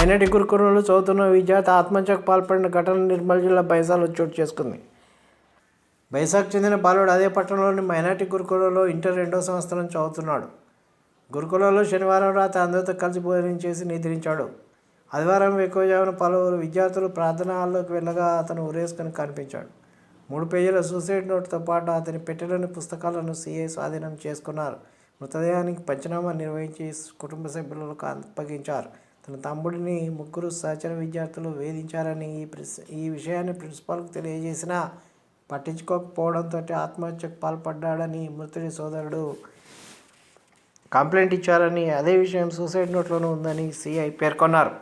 Minority గురుకులంలో చదువుతున్న విద్యార్థి ఆత్మహత్యకు పాల్పడిన ఘటన నిర్మల్ జిల్లా బైసాలో చోటు చేసుకుంది. బైసాకు చెందిన బాలుడు అదే పట్టణంలోని మైనార్టీ గురుకులంలో ఇంటర్ రెండో సంవత్సరం చదువుతున్నాడు. గురుకులంలో శనివారం రాత్రి అందరితో కలిసి భోజనం చేసి నిద్రించాడు. ఆదివారం ఎక్కువజామున పలువురు విద్యార్థులు ప్రార్థనా హాల్లోకి వెళ్ళగా అతను ఉరేసుకొని కనిపించాడు. మూడు పేజీల సూసైడ్ నోట్తో పాటు అతని పెట్టెలోని పుస్తకాలను సీఐ స్వాధీనం చేసుకున్నారు. మృతదేహానికి పంచనామా నిర్వహించి కుటుంబ సభ్యులకు అప్పగించారు. తన తమ్ముడిని ముగ్గురు సహచర విద్యార్థులు వేధించారని ఈ ఈ విషయాన్ని ప్రిన్సిపాల్కు తెలియజేసినా పట్టించుకోకపోవడంతో ఆత్మహత్యకు పాల్పడ్డాడని మృతుడి సోదరుడు కంప్లైంట్ ఇచ్చారని అదే విషయం సూసైడ్ నోట్లోనూ ఉందని సిఐ పేర్కొన్నారు.